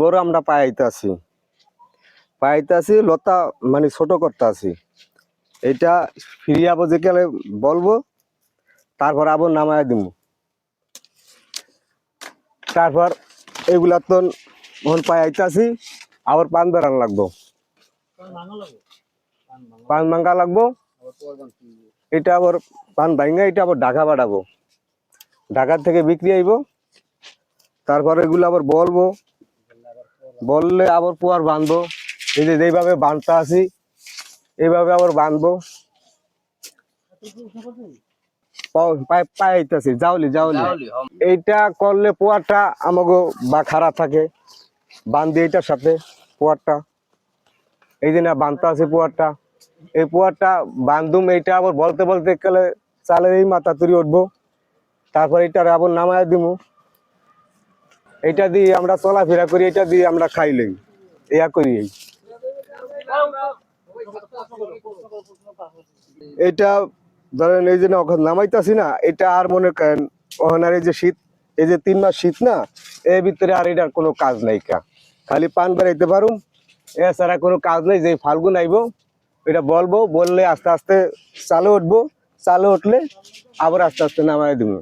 বড় আমরা পাইতে আছি পাইতে আছি লতা মানে ছোট করতে আছি এটা ফিরিয়ে আবার যে গেলে বলব, তারপর আবার নামায় দিব তারপর এগুলা তো যখন পাইতে আছি আবার পান বেড়ান লাগবো। পান ভাঙ্গা লাগবো, এটা আবার পান ভাঙ্গা এটা আবার ঢাকা বাড়াবো। ঢাকার থেকে বিক্রি আইব, তারপর এগুলো আবার বলব বললে আবার পোয়ার বাঁধবো। এই যে যেইভাবে বাঁধতে আছি এইভাবে আবার বাঁধবো। পাইতেছি যাওলি যাওলি এইটা করলে পোয়ারটা আমাকে বা খারাপ থাকে বান্ধি এইটার সাথে পোয়ারটা। এই যে না বাঁধতে আছে পোয়ারটা। এই পোয়ারটা বান্ধুম এইটা আবার বলতে বলতে গেলে চালের এই মাথা তুরি উঠবো। তারপর এটার আবার নামায় দিমু। এটা দিয়ে আমরা চলাফেরা করি এটা দিয়ে আমরা খাই লই। ইয়া করি। এটা ধরেন এই যে নামাইতাছি না, এটা আর মনে করেন ওখানে এই যে শীত, এই যে তিন মাস শীত না, এর ভিতরে আর এটার কোনো কাজ নাই কা। খালি পান বেড়াইতে পারুম। এছাড়া কোনো কাজ নেই যে ফাল্গুন আইব, এটা বলব, বললে আস্তে আস্তে চালে উঠবো, চালে উঠলে আবার আস্তে আস্তে নামাই দিব